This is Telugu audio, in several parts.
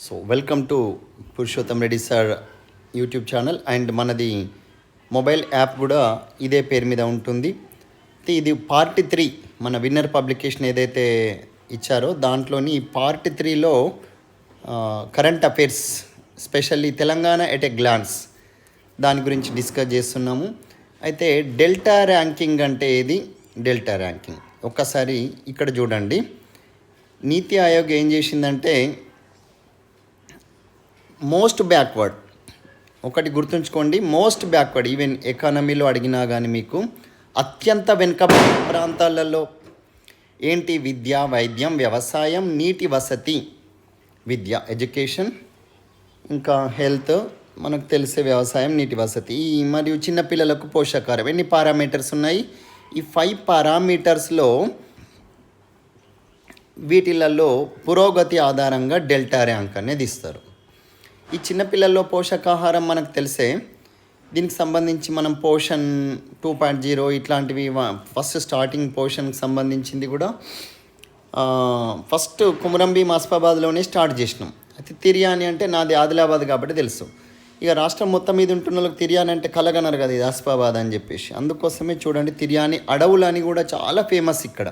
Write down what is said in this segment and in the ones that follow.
So welcome to Purushottam Reddy sir YouTube channel and మనది మొబైల్ యాప్ కూడా ఇదే పేరు మీద ఉంటుంది. ఇది పార్ట్ త్రీ మన విన్నర్ పబ్లికేషన్ ఏదైతే ఇచ్చారో దాంట్లోని పార్ట్ త్రీలో current affairs specially Telangana at a glance దాని గురించి డిస్కస్ చేస్తున్నాము. అయితే డెల్టా ర్యాంకింగ్ అంటే ఏది? డెల్టా ర్యాంకింగ్ ఒక్కసారి ఇక్కడ చూడండి. నీతి ఆయోగ్ ఏం చేసిందంటే మోస్ట్ బ్యాక్వర్డ్. ఒకటి గుర్తుంచుకోండి మోస్ట్ బ్యాక్వర్డ్ ఈవెన్ ఎకానమీలో అడిగినా కానీ మీకు అత్యంత వెనుకబడిన ప్రాంతాలలో ఏంటి? విద్య వైద్యం వ్యవసాయం నీటి వసతి విద్య ఎడ్యుకేషన్ ఇంకా హెల్త్ మనకు తెలిసే వ్యవసాయం నీటి వసతి ఈ మరియు చిన్నపిల్లలకు పోషకాహారం ఎన్ని పారామీటర్స్ ఉన్నాయి? ఈ ఫైవ్ పారామీటర్స్లో వీటిలలో పురోగతి ఆధారంగా డెల్టా ర్యాంక్ అనేది ఇస్తారు. ఈ చిన్నపిల్లల్లో పోషకాహారం మనకు తెలిసే దీనికి సంబంధించి మనం పోషన్ టూ పాయింట్ జీరో ఇట్లాంటివి ఫస్ట్ స్టార్టింగ్ పోషన్కి సంబంధించింది కూడా ఫస్ట్ కుమరంబి మాస్పాబాద్లోనే స్టార్ట్ చేసినాం. అయితే తిర్యాని అంటే నాది ఆదిలాబాద్ కాబట్టి తెలుసు. ఇక రాష్ట్రం మొత్తం మీద ఉంటున్న వాళ్ళకి తిరియాని అంటే కలగనరు కదా ఇది ఆస్పాబాద్ అని చెప్పేసి. అందుకోసమే చూడండి తిర్యాని అడవులు అని కూడా చాలా ఫేమస్ ఇక్కడ.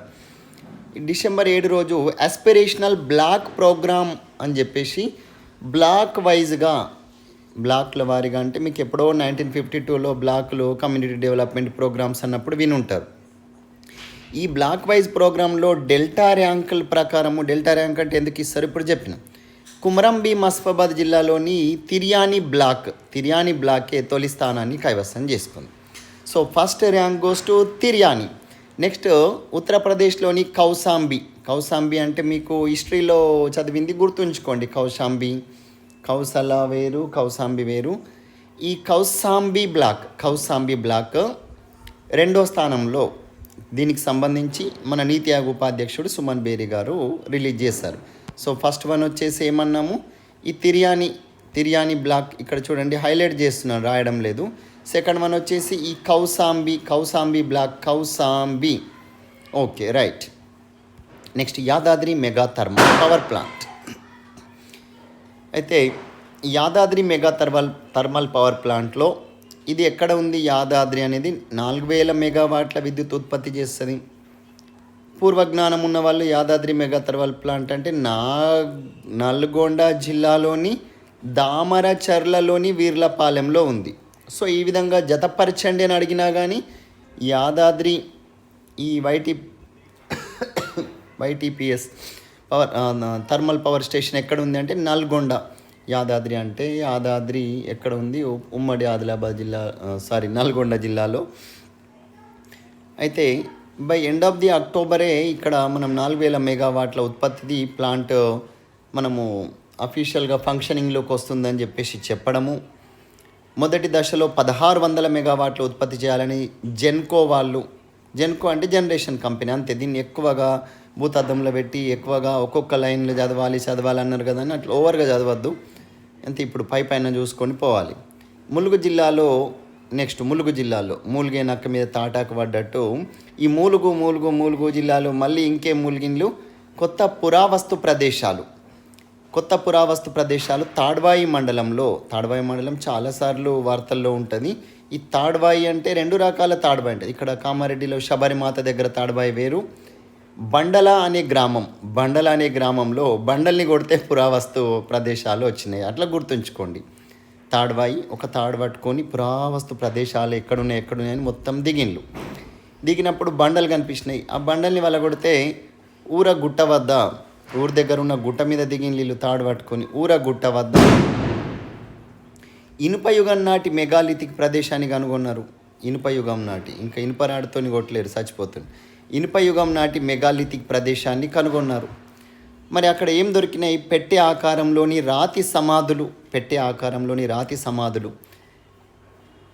ఈ డిసెంబర్ ఏడు రోజు ఆస్పిరేషనల్ బ్లాక్ ప్రోగ్రామ్ అని చెప్పేసి బ్లాక్ వైజ్గా బ్లాక్ల వారిగా అంటే మీకు ఎప్పుడో నైన్టీన్ ఫిఫ్టీ టూలో బ్లాక్లు కమ్యూనిటీ డెవలప్మెంట్ ప్రోగ్రామ్స్ అన్నప్పుడు వినుంటారు. ఈ బ్లాక్ వైజ్ ప్రోగ్రాంలో డెల్టా ర్యాంకుల ప్రకారము డెల్టా ర్యాంక్ అంటే ఎందుకు ఇస్తారు? ఇప్పుడు చెప్పిన కుమరంబి మస్ఫాబాద్ జిల్లాలోని తిర్యాని బ్లాక్ తిర్యాని బ్లాకే తొలి స్థానాన్ని కైవసం చేసుకుంది. So first rank goes to Tiryani. Next ఉత్తరప్రదేశ్లోని కౌసాంబి కౌసాంబి అంటే మీకు హిస్టరీలో చదివింది గుర్తుంచుకోండి. కౌశాంబి కౌసల వేరు కౌసాంబి వేరు. ఈ కౌసాంబి బ్లాక్ కౌసాంబి బ్లాక్ రెండో స్థానంలో దీనికి సంబంధించి మన నీతి ఆయోగ్ ఉపాధ్యక్షుడు సుమన్ బేరి గారు రిలీజ్ చేశారు. సో ఫస్ట్ వన్ వచ్చేసి ఏమన్నాము? ఈ తిర్యాని తిర్యాని బ్లాక్ ఇక్కడ చూడండి హైలైట్ చేస్తున్నాను రాయడం లేదు. సెకండ్ వన్ వచ్చేసి ఈ Kaushambi Kaushambi block Kaushambi. Okay right next Yadadri mega thermal power plant అయితే Yadadri mega thermal thermal power ప్లాంట్లో ఇది ఎక్కడ ఉంది? యాదాద్రి అనేది నాలుగు వేల మెగావాట్ల విద్యుత్ ఉత్పత్తి చేస్తుంది. పూర్వజ్ఞానం ఉన్న వాళ్ళు యాదాద్రి మెగా థర్మల్ ప్లాంట్ అంటే నా నల్గొండ జిల్లాలోని దామరచర్లలోని వీర్లపాలెంలో ఉంది. సో ఈ విధంగా జతపరచండి అని అడిగినా కానీ యాదాద్రి ఈ Y T YTPS power thermal power station ఎక్కడ ఉంది అంటే నల్గొండ యాదాద్రి అంటే యాదాద్రి ఎక్కడ ఉంది ఉమ్మడి ఆదిలాబాద్ జిల్లా సారీ నల్గొండ జిల్లాలో. అయితే బై ఎండ్ ఆఫ్ ది అక్టోబరే ఇక్కడ మనం నాలుగు వేల మెగావాట్ల ఉత్పత్తిది ప్లాంట్ మనము అఫీషియల్గా ఫంక్షనింగ్లోకి వస్తుందని చెప్పేసి చెప్పడము. మొదటి దశలో పదహారు వందల మెగావాట్లు ఉత్పత్తి చేయాలని జెన్కో వాళ్ళు జెన్కో అంటే జనరేషన్ కంపెనీ అంతే. దీన్ని ఎక్కువగా భూతద్దంలో పెట్టి ఎక్కువగా ఒక్కొక్క లైన్లో చదవాలి చదవాలి అన్నారు కదా అని అట్లా ఓవర్గా చదవద్దు. అంతే ఇప్పుడు పై పైన చూసుకొని పోవాలి. ములుగు జిల్లాలో నెక్స్ట్ ములుగు జిల్లాలో మూలిగే నక్క మీద తాటాకు పడ్డట్టు ఈ మూలుగు మూలుగు మూలుగు జిల్లాలో మళ్ళీ ఇంకే మూలిగిన్లు కొత్త పురావస్తు ప్రదేశాలు. కొత్త పురావస్తు ప్రదేశాలు తాడ్వాయి మండలంలో తాడ్వాయి మండలం చాలాసార్లు వార్తల్లో ఉంటుంది. ఈ తాడ్వాయి అంటే రెండు రకాల తాడ్వాయి ఉంటుంది. ఇక్కడ కామారెడ్డిలో శబరిమాత దగ్గర తాడ్వాయి వేరు. బండల అనే గ్రామం బండల అనే గ్రామంలో బండల్ని కొడితే పురావస్తు ప్రదేశాలు వచ్చినాయి. అట్లా గుర్తుంచుకోండి. తాడ్వాయి ఒక తాడు పట్టుకొని పురావస్తు ప్రదేశాలు ఎక్కడున్నాయి ఎక్కడున్నాయని మొత్తం దిగిండ్లు. దిగినప్పుడు బండలు కనిపించినాయి. ఆ బండల్ని వల్ల కొడితే ఊర గుట్ట వద్ద ఊరి దగ్గర ఉన్న గుట్ట మీద దిగిన నీళ్ళు తాడు పట్టుకొని ఊర గుట్ట వద్ద ఇనుప యుగం నాటి మెగాలిథిక్ ప్రదేశాన్ని కనుగొన్నారు ఇనుప యుగం నాటి. ఇంకా ఇనుప రాడుతోని కొట్టలేరు చచ్చిపోతుంది ఇనుప యుగం నాటి మెగాలిథిక్ ప్రదేశాన్ని కనుగొన్నారు. మరి అక్కడ ఏం దొరికినాయి? పెట్టె ఆకారంలోని రాతి సమాధులు పెట్టె ఆకారంలోని రాతి సమాధులు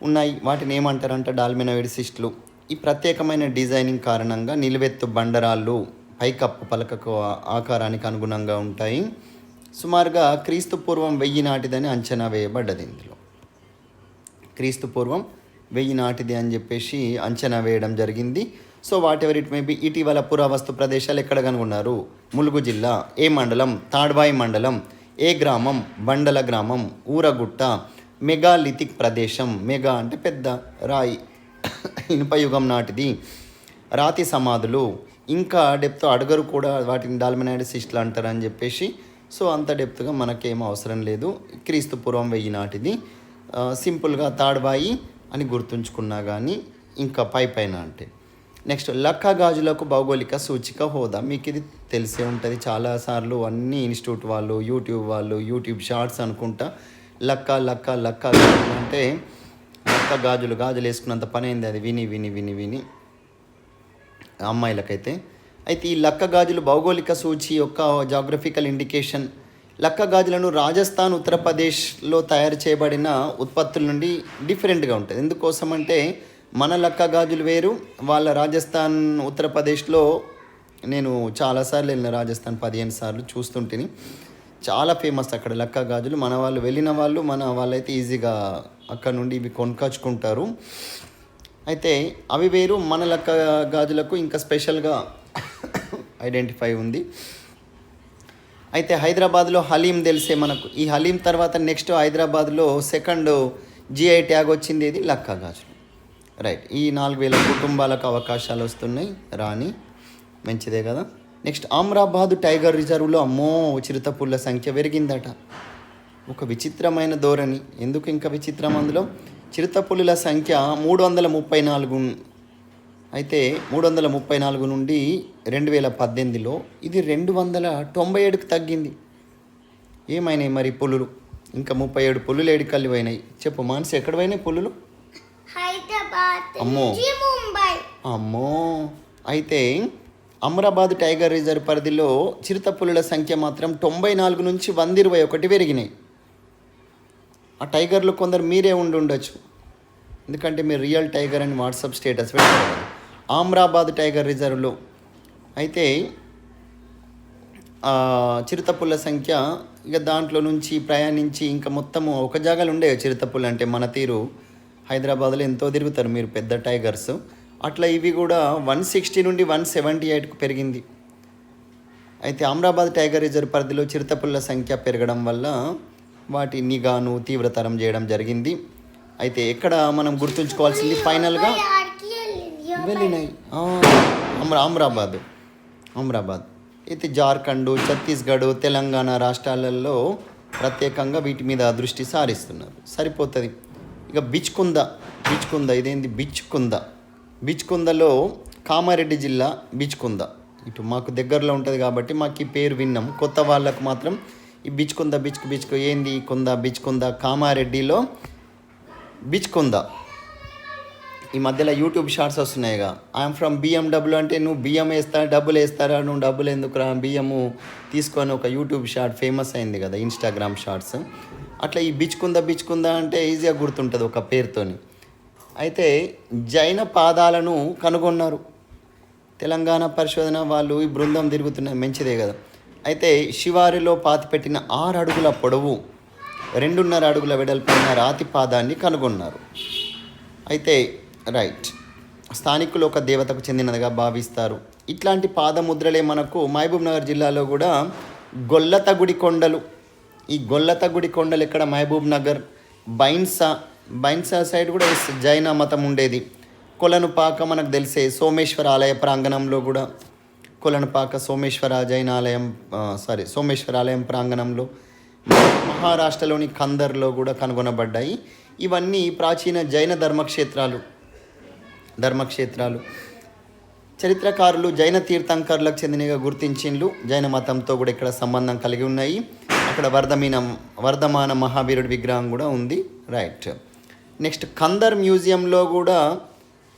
ఉన్నాయి. వాటిని ఏమంటారంట? డాల్మినోయిడ్ సిస్టులు. ఈ ప్రత్యేకమైన డిజైనింగ్ కారణంగా నిలువెత్తు బండరాళ్ళు. పైకప్పు పలకకు ఆకారానికి అనుగుణంగా ఉంటాయి. సుమారుగా క్రీస్తు పూర్వం వెయ్యి నాటిదని అంచనా వేయబడ్డది ఇందులో. క్రీస్తు పూర్వం వెయ్యి నాటిది అని చెప్పేసి అంచనా వేయడం జరిగింది. So whatever it may be ఇటీవల పురావస్తు ప్రదేశాలు ఎక్కడ కనుగొన్నారు? ములుగు జిల్లా ఏ మండలం? తాడ్వాయి మండలం ఏ గ్రామం? బండల గ్రామం ఊరగుట్ట మెగాలిథిక్ ప్రదేశం. మెగా అంటే పెద్ద రాయి. ఇనుపయుగం నాటిది. రాతి సమాధులు ఇంకా డెప్త్ అడగరు కూడా వాటిని డాల్మినాయిడ్ సిస్ట్లు అంటారు అని చెప్పేసి. సో అంత డెప్త్గా మనకేం అవసరం లేదు. క్రీస్తు పూర్వం వెయ్యి నాటిది. సింపుల్గా తాడ్బాయి అని గుర్తుంచుకున్నా కానీ ఇంకా పై పైన అంటే. నెక్స్ట్ లక్క గాజులకు భౌగోళిక సూచిక హోదా. మీకు ఇది తెలిసే ఉంటుంది. చాలాసార్లు అన్ని ఇన్స్టిట్యూట్ వాళ్ళు యూట్యూబ్ వాళ్ళు యూట్యూబ్ షార్ట్స్ అనుకుంటా లక్క లక్క లక్క గాజులు అంటే లక్క గాజులు గాజులు వేసుకున్నంత పని అయింది అది? విని విని విని విని. అమ్మాయిలకైతే. అయితే ఈ లక్క గాజులు భౌగోళిక సూచి యొక్క జాగ్రఫికల్ ఇండికేషన్ లక్క గాజులను రాజస్థాన్ ఉత్తరప్రదేశ్లో తయారు చేయబడిన ఉత్పత్తుల నుండి డిఫరెంట్గా ఉంటుంది. ఎందుకోసం అంటే మన లక్క గాజులు వేరు వాళ్ళ రాజస్థాన్ ఉత్తరప్రదేశ్లో నేను చాలాసార్లు వెళ్ళిన రాజస్థాన్ పదిహేను సార్లు చూస్తుంటిని. చాలా ఫేమస్ అక్కడ లక్క గాజులు. మన వాళ్ళు వెళ్ళిన వాళ్ళు మన వాళ్ళైతే ఈజీగా అక్కడ నుండి ఇవి కొనుక్కొచ్చుకుంటారు. అయితే అవి వేరు మన లక్క గాజులకు ఇంకా స్పెషల్గా ఐడెంటిఫై ఉంది. అయితే హైదరాబాద్లో హలీం తెలిసే మనకు. ఈ హలీం తర్వాత నెక్స్ట్ హైదరాబాద్లో సెకండ్ జిఐ ట్యాగ్ వచ్చింది ఇది లక్కా గాజులు. రైట్. ఈ నాలుగు వేల కుటుంబాలకు అవకాశాలు వస్తున్నాయి. రాని మంచిదే కదా? నెక్స్ట్ అమ్రాబాద్ టైగర్ రిజర్వ్లో అమ్మో చిరుతపుల్ల సంఖ్య పెరిగిందట. ఒక విచిత్రమైన ధోరణి. ఎందుకు ఇంకా విచిత్రం అందులో? చిరుతపులుల సంఖ్య మూడు వందల ముప్పై నాలుగు అయితే మూడు వందల ముప్పై నాలుగు నుండి రెండు వేల పద్దెనిమిదిలో ఇది రెండు వందల తొంభై ఏడుకు తగ్గింది. ఏమైనాయి మరి పులులు? ఇంకా ముప్పై ఏడు పులులు ఏడుకల్లి పోయినాయి. చెప్పు మానసి ఎక్కడ పోయినాయి పులులు? అమ్మో. అమ్మో. అయితే అమరాబాద్ టైగర్ రిజర్వ్ పరిధిలో చిరుతపులుల సంఖ్య మాత్రం తొంభై నాలుగు నుంచి వంద ఇరవై ఒకటి పెరిగినాయి. ఆ టైగర్లు కొందరు మీరే ఉండి ఉండొచ్చు. ఎందుకంటే మీరు రియల్ టైగర్ అని వాట్సాప్ స్టేటస్ పెట్టారు ఆమ్రాబాద్ టైగర్ రిజర్వ్లో. అయితే చిరుతపుల్ల సంఖ్య ఇక దాంట్లో నుంచి ప్రయాణించి ఇంకా మొత్తము ఒక జాగాలు ఉండే చిరుతపుల్ల అంటే మన తీరు. హైదరాబాద్లో ఎంతో తిరుగుతారు మీరు పెద్ద టైగర్స్. అట్లా ఇవి కూడా వన్ సిక్స్టీ నుండి వన్ సెవెంటీ ఎయిట్కు పెరిగింది. అయితే అమరాబాద్ టైగర్ రిజర్వ్ పరిధిలో చిరుతపుల్ల సంఖ్య పెరగడం వల్ల వాటి నిఘాను తీవ్రతరం చేయడం జరిగింది. అయితే ఎక్కడ మనం గుర్తుంచుకోవాల్సింది ఫైనల్గా? వెళ్ళినాయి. ఆ, అమరా అమరాబాద్. అమరాబాద్. అయితే జార్ఖండ్ ఛత్తీస్గఢ్ తెలంగాణ రాష్ట్రాలలో ప్రత్యేకంగా వీటి మీద దృష్టి సారిస్తున్నారు. సరిపోతుంది. ఇక బిచ్కుంద బిచ్కుంద ఇదేంది? బిచ్కుంద. బిచ్కుందలో కామారెడ్డి జిల్లా బిచ్కుంద. ఇటు మాకు దగ్గరలో ఉంటుంది కాబట్టి మాకు ఈ పేరు విన్నాం. కొత్త వాళ్ళకు మాత్రం ఈ బిచ్కుంద బిచ్కు బిచ్కు ఏంది కుంద బిచ్కుంద కామారెడ్డిలో బిచ్కుంద ఈ మధ్యలో యూట్యూబ్ షార్ట్స్ వస్తున్నాయిగా. ఐఎమ్ ఫ్రమ్ బిఎండబ్ల్యూ అంటే నువ్వు బియ్యం వేస్తా డబ్బులు వేస్తారా నువ్వు డబ్బులు ఎందుకురా బియ్యము తీసుకొని ఒక యూట్యూబ్ షార్ట్ ఫేమస్ అయింది కదా ఇన్స్టాగ్రామ్ షార్ట్స్. అట్లా ఈ బిచ్కుందా బిచ్కుందా అంటే ఈజీగా గుర్తుంటుంది ఒక పేరుతోని. అయితే జైన పాదాలను కనుగొన్నారు. తెలంగాణ పరిశోధన వాళ్ళు ఈ బృందం తిరుగుతున్నాయి మంచిదే కదా. అయితే శివారిలో పాతిపెట్టిన ఆరు అడుగుల పొడవు రెండున్నర అడుగుల వెడల్పైన రాతి పాదాన్ని కనుగొన్నారు. అయితే రైట్. స్థానికులు ఒక దేవతకు చెందినదిగా భావిస్తారు. ఇట్లాంటి పాదముద్రలే మనకు మహబూబ్ నగర్ జిల్లాలో కూడా గొల్లతగుడి కొండలు. ఈ గొల్లతగుడి కొండలు ఇక్కడ మహబూబ్ నగర్. బైన్సా బైన్సా సైడ్ కూడా జైన మతం ఉండేది. కొలను పాక మనకు తెలిసే సోమేశ్వర ఆలయ ప్రాంగణంలో కూడా. కొలనుపాక సోమేశ్వర జైన ఆలయం సారీ సోమేశ్వర ఆలయం ప్రాంగణంలో మహారాష్ట్రలోని కందర్లో కూడా కనుగొనబడ్డాయి. ఇవన్నీ ప్రాచీన జైన ధర్మక్షేత్రాలు ధర్మక్షేత్రాలు. చరిత్రకారులు జైన తీర్థంకరులకు చెందినగా గుర్తించిండ్లు. జైన మతంతో కూడా ఇక్కడ సంబంధం కలిగి ఉన్నాయి. అక్కడ వర్ధమీన వర్ధమాన మహావీరుడి విగ్రహం కూడా ఉంది. రైట్ నెక్స్ట్ కందర్ మ్యూజియంలో కూడా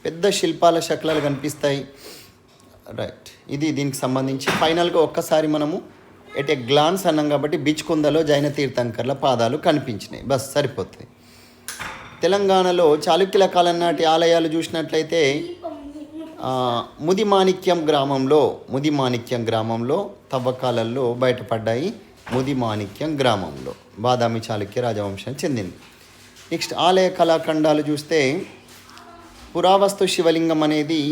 పెద్ద శిల్పాల శకలాలు కనిపిస్తాయి. రైట్ ఇది దీనికి సంబంధించి ఫైనల్గా ఒక్కసారి మనము ఎట్ ఏ గ్లాన్స్ అన్నాం కాబట్టి బీచ్ కుందలో జైన తీర్థంకర్ల పాదాలు కనిపించినాయి. బస్ సరిపోతుంది. తెలంగాణలో చాళుక్యుల కాలం నాటి ఆలయాలు చూసినట్లయితే ముదిమాణిక్యం గ్రామంలో ముదిమాణిక్యం గ్రామంలో తవ్వకాలలో బయటపడ్డాయి ముదిమాణిక్యం గ్రామంలో బాదామి చాళుక్య రాజవంశం చెందింది. నెక్స్ట్ ఆలయ కళాఖండాలు చూస్తే పురావస్తు శివలింగం అనేది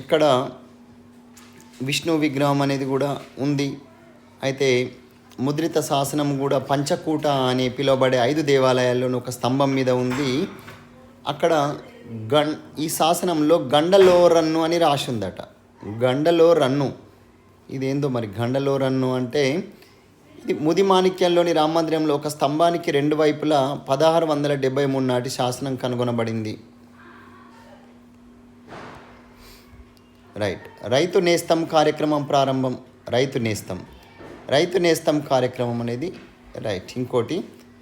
ఇక్కడ విష్ణు విగ్రహం అనేది కూడా ఉంది. అయితే ముద్రిత శాసనం కూడా పంచకూట అని పిలువబడే ఐదు దేవాలయాల్లోని ఒక స్తంభం మీద ఉంది. అక్కడ గం ఈ శాసనంలో గండలో రన్ను అని రాసి ఉందట. గండలో రన్ను ఇదేందో మరి గండలో రన్ను అంటే ఇది ముది మాణిక్యంలోని రామ మందిరంలో ఒక స్తంభానికి రెండు వైపులా పదహారు వందల డెబ్బై మూడు నాటి శాసనం కనుగొనబడింది. రైట్ రైతు నేస్తం కార్యక్రమం ప్రారంభం రైతు నేస్తం. రైతు నేస్తం కార్యక్రమం అనేది రైట్ ఇంకోటి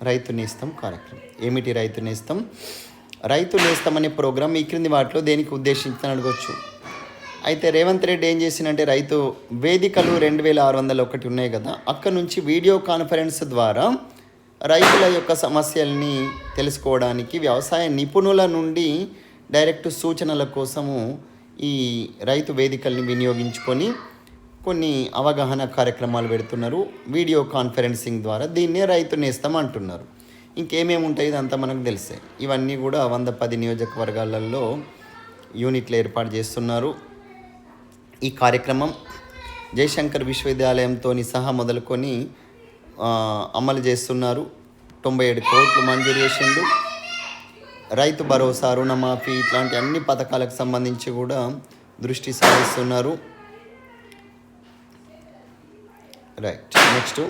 రైతు నేస్తం కార్యక్రమం. ఏమిటి రైతు నేస్తం? రైతు నేస్తం అనే ప్రోగ్రాం ఈ క్రింది వాటిలో దేనికి ఉద్దేశించిన అడగొచ్చు. అయితే రేవంత్ రెడ్డి ఏం చేసిందంటే రైతు వేదికలు రెండు వేల ఆరు వందల ఒకటి ఉన్నాయి కదా అక్కడ నుంచి వీడియో కాన్ఫరెన్స్ ద్వారా రైతుల యొక్క సమస్యల్ని తెలుసుకోవడానికి వ్యవసాయ నిపుణుల నుండి డైరెక్ట్ సూచనల కోసము ఈ రైతు వేదికల్ని వినియోగించుకొని కొన్ని అవగాహన కార్యక్రమాలు పెడుతున్నారు. వీడియో కాన్ఫరెన్సింగ్ ద్వారా దీన్నే రైతు నేస్తం అంటున్నారు. ఇంకేమేమి ఉంటాయి? ఇదంతా మనకు తెలిసే. ఇవన్నీ కూడా వంద పది నియోజకవర్గాలలో యూనిట్లు ఏర్పాటు చేస్తున్నారు. ఈ కార్యక్రమం జయశంకర్ విశ్వవిద్యాలయంతో సహా మొదలుకొని అమలు చేస్తున్నారు. తొంభై ఏడు కోట్లు మంజూరు చేసిండు. రైతు భరోసా రుణమాఫీ ఇట్లాంటి అన్ని పథకాలకు సంబంధించి కూడా దృష్టి సారిస్తున్నారు. Right next.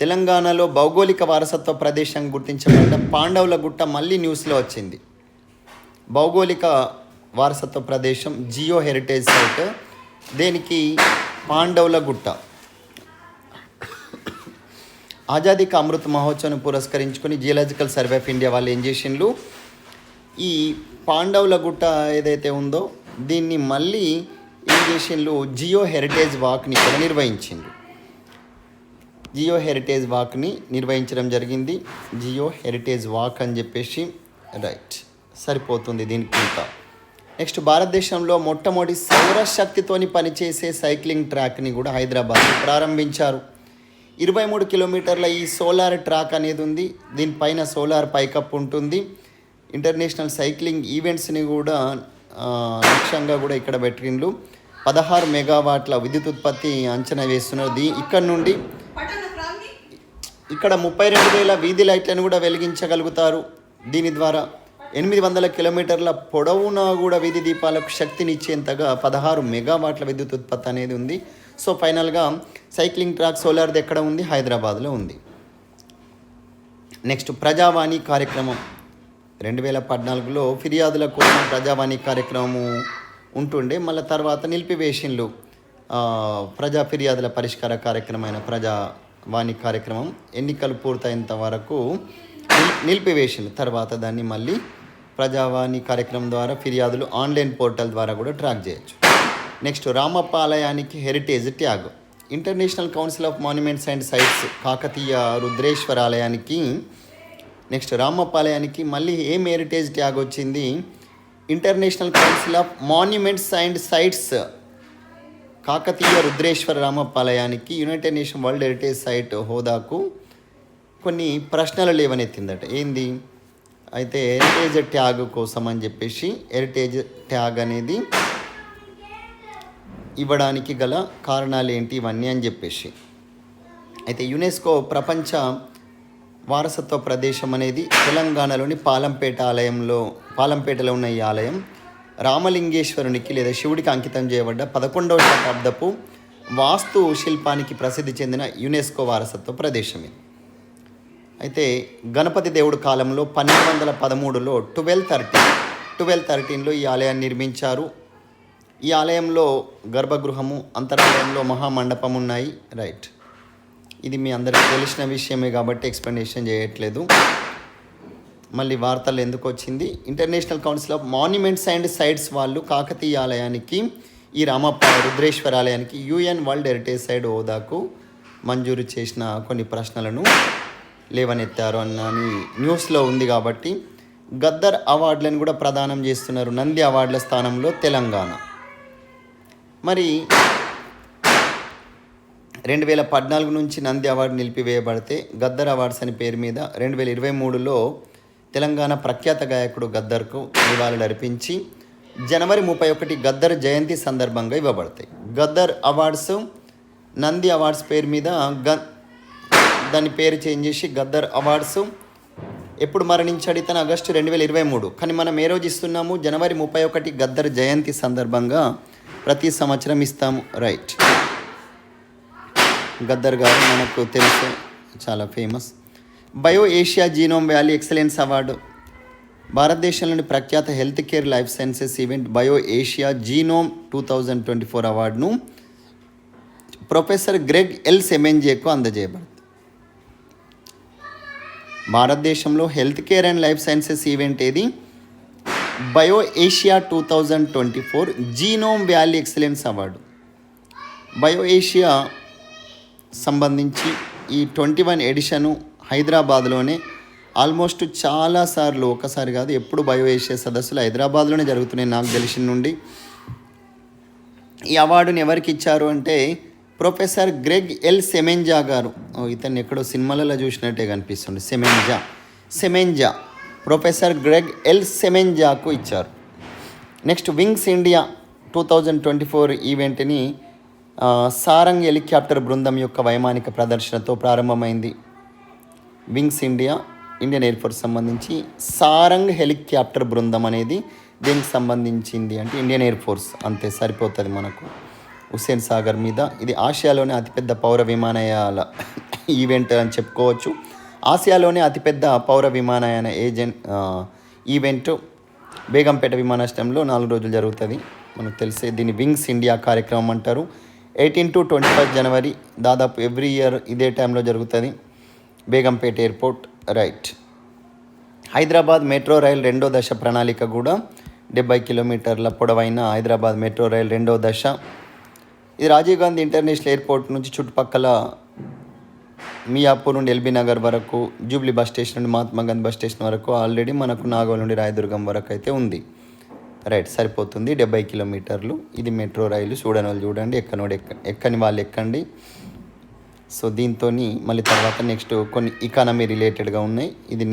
తెలంగాణలో భౌగోళిక వారసత్వ ప్రదేశం గుర్తించబడ్డ పాండవుల గుట్ట మళ్ళీ న్యూస్లో వచ్చింది. భౌగోళిక వారసత్వ ప్రదేశం జియో హెరిటేజ్ సైట్ దేనికి? పాండవుల గుట్ట ఆజాదీ కా అమృత్ మహోత్సవం పురస్కరించుకొని జియలాజికల్ సర్వే ఆఫ్ ఇండియా వాళ్ళు ఏం చేసిండ్రు ఈ పాండవుల గుట్ట ఏదైతే ఉందో దీన్ని మళ్ళీ ఏం చేసిండ్రు జియో హెరిటేజ్ వాక్ని ఇక్కడ నిర్వహించిండ్రు. జియో హెరిటేజ్ వాక్ని నిర్వహించడం జరిగింది. జియో హెరిటేజ్ వాక్ అని చెప్పేసి రైట్ సరిపోతుంది దీనికి ఇంకా. నెక్స్ట్ భారతదేశంలో మొట్టమొదటి సౌరశక్తితోని పనిచేసే సైక్లింగ్ ట్రాక్ని కూడా హైదరాబాద్ ప్రారంభించారు. ఇరవై మూడు కిలోమీటర్ల ఈ సోలార్ ట్రాక్ అనేది ఉంది. దీనిపైన సోలార్ పైకప్ ఉంటుంది. ఇంటర్నేషనల్ సైక్లింగ్ ఈవెంట్స్ని కూడా లక్ష్యంగా కూడా ఇక్కడ పెట్టిండ్రు పదహారు మెగావాట్ల విద్యుత్ ఉత్పత్తి అంచనా వేస్తున్నారు. దీ ఇక్కడ నుండి ఇక్కడ ముప్పై రెండు వేల వీధి లైట్లను కూడా వెలిగించగలుగుతారు. దీని ద్వారా ఎనిమిది వందల కిలోమీటర్ల పొడవునా కూడా వీధి దీపాలకు శక్తినిచ్చేంతగా పదహారు మెగావాట్ల విద్యుత్ ఉత్పత్తి అనేది ఉంది. సో ఫైనల్గా సైక్లింగ్ ట్రాక్ సోలార్ది ఎక్కడ ఉంది? హైదరాబాద్లో ఉంది. నెక్స్ట్ ప్రజావాణి కార్యక్రమం. రెండు వేల పద్నాలుగులో ఫిర్యాదుల కోసం ప్రజావాణి కార్యక్రమము ఉంటుండే. మళ్ళీ తర్వాత నిలిపివేషన్లు. ప్రజా ఫిర్యాదుల పరిష్కార కార్యక్రమమైన ప్రజావాణి కార్యక్రమం ఎన్నికలు పూర్తయినంత వరకు నిలిపివేషన్లు. తర్వాత దాన్ని మళ్ళీ ప్రజావాణి కార్యక్రమం ద్వారా ఫిర్యాదులు ఆన్లైన్ పోర్టల్ ద్వారా కూడా ట్రాక్ చేయొచ్చు. నెక్స్ట్ రామప్ప ఆలయానికి heritage tag international council of monuments and sites Kakatiya Rudreshwara ఆలయానికి నెక్స్ట్ రామప్ప ఆలయానికి మళ్ళీ ఏం హెరిటేజ్ ట్యాగ్ వచ్చింది? International council of monuments and sites Kakatiya Rudreshwara Ramappa ఆలయానికి united nation world heritage site హోదాకు కొన్ని ప్రశ్నలు లేవనెత్తిందట. ఏంది? అయితే హెరిటేజ్ ట్యాగ్ కోసం అని చెప్పేసి హెరిటేజ్ ట్యాగ్ అనేది ఇవ్వడానికి గల కారణాలు ఏంటి ఇవన్నీ అని చెప్పేసి. అయితే యునెస్కో ప్రపంచ వారసత్వ ప్రదేశం అనేది తెలంగాణలోని పాలంపేట ఆలయంలో పాలంపేటలో ఉన్న ఈ ఆలయం రామలింగేశ్వరునికి లేదా శివుడికి అంకితం చేయబడ్డ పదకొండవ శతాబ్దపు వాస్తు శిల్పానికి ప్రసిద్ధి చెందిన యునెస్కో వారసత్వ ప్రదేశం ఇది అయితే గణపతి దేవుడు కాలంలో పన్నెండు వందల పదమూడులో ట్వెల్వ్ థర్టీన్ ట్వెల్వ్ థర్టీన్లో ఈ ఆలయాన్ని నిర్మించారు ఈ ఆలయంలో గర్భగృహము అంతరాలయంలో మహామండపం ఉన్నాయి. రైట్ ఇది మీ అందరికీ తెలిసిన విషయమే కాబట్టి ఎక్స్ప్లెనేషన్ చేయట్లేదు. మళ్ళీ వార్తలు ఎందుకు వచ్చింది? International council of monuments and sites వాళ్ళు కాకతీయ ఆలయానికి ఈ రామప్ప రుద్రేశ్వర ఆలయానికి యుఎన్ వరల్డ్ హెరిటేజ్ సైడ్ హోదాకు మంజూరు చేసిన కొన్ని ప్రశ్నలను లేవనెత్తారు అన్నని న్యూస్లో ఉంది కాబట్టి గద్దర్ అవార్డులను కూడా ప్రదానం చేస్తున్నారు నంది అవార్డుల స్థానంలో తెలంగాణ. మరి రెండు వేల పద్నాలుగు నుంచి నంది అవార్డు నిలిపివేయబడితే గద్దర్ అవార్డ్స్ అని పేరు మీద రెండు వేల ఇరవై మూడులో తెలంగాణ ప్రఖ్యాత గాయకుడు గద్దర్కు నివాళులు అర్పించి జనవరి ముప్పై ఒకటి గద్దర్ జయంతి సందర్భంగా ఇవ్వబడతాయి. గద్దర్ అవార్డ్స్ నంది అవార్డ్స్ పేరు మీద గ దాని పేరు చేంజ్ చేసి గద్దర్ అవార్డ్స్ ఎప్పుడు మరణించాడు ఇతను? ఆగస్టు రెండు వేల ఇరవై మూడు. కానీ మనం ఏ రోజు ఇస్తున్నాము? జనవరి ముప్పై ఒకటి గద్దర్ జయంతి సందర్భంగా ప్రతి సంవత్సరం ఇస్తాము. రైట్ గద్దర్ గారు మనకు తెలిసే చాలా famous Bio Asia Genome Valley Excellence award భారతదేశంలోని ప్రఖ్యాత health care life sciences event Bio Asia Genome two thousand twenty four అవార్డును ప్రొఫెసర్ గ్రెగ్ ఎల్ సెమెన్జేకు అందజేయబడింది భారతదేశంలో health care and life sciences event ఏది? Bio Asia two thousand twenty four Genome Valley Excellence award. Bio Asia సంబంధించి ఈ ట్వంటీ వన్ ఎడిషను హైదరాబాద్లోనే ఆల్మోస్ట్ చాలాసార్లు ఒకసారి కాదు ఎప్పుడు బయో ఏషియా సదస్సులు హైదరాబాద్లోనే జరుగుతున్నాయి నాకు తెలిసిన నుండి. ఈ అవార్డుని ఎవరికి ఇచ్చారు అంటే ప్రొఫెసర్ గ్రెగ్ ఎల్ సెమెంజా గారు. ఇతన్ని ఎక్కడో సినిమాలలో చూసినట్టే కనిపిస్తుంది. Semenza. Semenza. Professor Gregg L సెమెంజాకు ఇచ్చారు. Next wings India two thousand twenty four ఈవెంట్ని Sarang helicopter బృందం యొక్క వైమానిక ప్రదర్శనతో ప్రారంభమైంది. Wings India Indian air force సంబంధించి సారంగ్ హెలికాప్టర్ బృందం అనేది దీనికి సంబంధించింది అంటే ఇండియన్ ఎయిర్ ఫోర్స్. అంతే సరిపోతుంది మనకు. హుస్సేన్ సాగర్ మీద ఇది ఆసియాలోనే అతిపెద్ద పౌర విమానయాల ఈవెంట్ అని చెప్పుకోవచ్చు. ఆసియాలోనే అతిపెద్ద పౌర విమానయాన ఏజెంట్ ఈవెంట్ బేగంపేట విమానాశ్రయంలో నాలుగు రోజులు జరుగుతుంది. మనకు తెలిసే దీన్ని వింగ్స్ ఇండియా కార్యక్రమం అంటారు. ఎయిటీన్ టు ట్వంటీ ఫైవ్ జనవరి దాదాపు ఎవ్రీ ఇయర్ ఇదే టైంలో జరుగుతుంది. Begumpet airport right. Hyderabad metro rail రెండో దశ ప్రణాళిక కూడా డెబ్బై కిలోమీటర్ల పొడవైన హైదరాబాద్ మెట్రో రైల్ రెండో దశ. ఇది రాజీవ్ గాంధీ ఇంటర్నేషనల్ ఎయిర్పోర్ట్ నుంచి చుట్టుపక్కల మియాపూర్ నుండి ఎల్బీ నగర్ వరకు జూబ్లీ బస్ స్టేషన్ నుండి మహాత్మా గాంధీ బస్ స్టేషన్ వరకు ఆల్రెడీ మనకు నాగోల్ నుండి రాయదుర్గం వరకు అయితే ఉంది. రైట్ సరిపోతుంది. డెబ్బై కిలోమీటర్లు. ఇది మెట్రో రైలు. చూడని వాళ్ళు చూడండి. ఎక్కనోడు ఎక్క ఎక్కని వాళ్ళు ఎక్కండి. సో దీంతో మళ్ళీ తర్వాత నెక్స్ట్ కొన్ని ఇకానమీ రిలేటెడ్గా ఉన్నాయి. ఇది నెక్స్ట్